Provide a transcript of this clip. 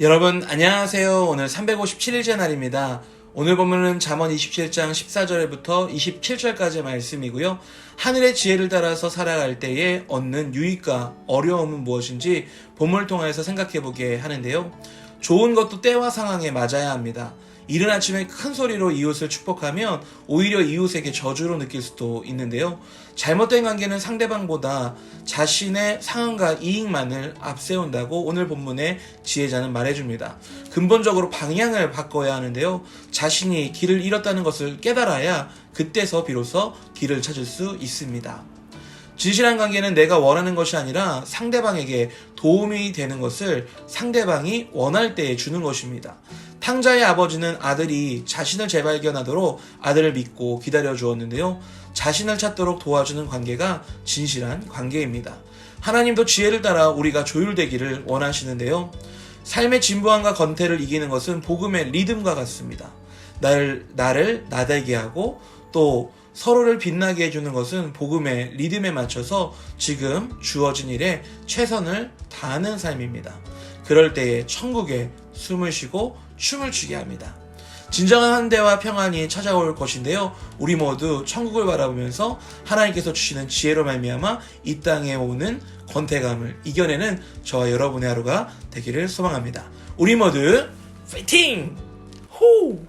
여러분 안녕하세요. 오늘 357일째 날입니다. 오늘 본문은 잠언 27장 14절부터 27절까지 말씀이고요. 하늘의 지혜를 따라서 살아갈 때에 얻는 유익과 어려움은 무엇인지 본문을 통해서 생각해 보게 하는데요. 좋은 것도 때와 상황에 맞아야 합니다. 이른 아침에 큰 소리로 이웃을 축복하면 오히려 이웃에게 저주로 느낄 수도 있는데요. 잘못된 관계는 상대방보다 자신의 상황과 이익만을 앞세운다고 오늘 본문의 지혜자는 말해줍니다. 근본적으로 방향을 바꿔야 하는데요. 자신이 길을 잃었다는 것을 깨달아야 그때서 비로소 길을 찾을 수 있습니다. 진실한 관계는 내가 원하는 것이 아니라 상대방에게 도움이 되는 것을 상대방이 원할 때에 주는 것입니다. 탕자의 아버지는 아들이 자신을 재발견하도록 아들을 믿고 기다려 주었는데요. 자신을 찾도록 도와주는 관계가 진실한 관계입니다. 하나님도 지혜를 따라 우리가 조율되기를 원하시는데요. 삶의 진부함과 건태를 이기는 것은 복음의 리듬과 같습니다. 나를, 나를 나대게 하고 또 서로를 빛나게 해주는 것은 복음의 리듬에 맞춰서 지금 주어진 일에 최선을 다하는 삶입니다. 그럴 때에 천국에 숨을 쉬고 춤을 추게 합니다. 진정한 한대와 평안이 찾아올 것인데요. 우리 모두 천국을 바라보면서 하나님께서 주시는 지혜로 말미암아 이 땅에 오는 권태감을 이겨내는 저와 여러분의 하루가 되기를 소망합니다. 우리 모두 파이팅! 호!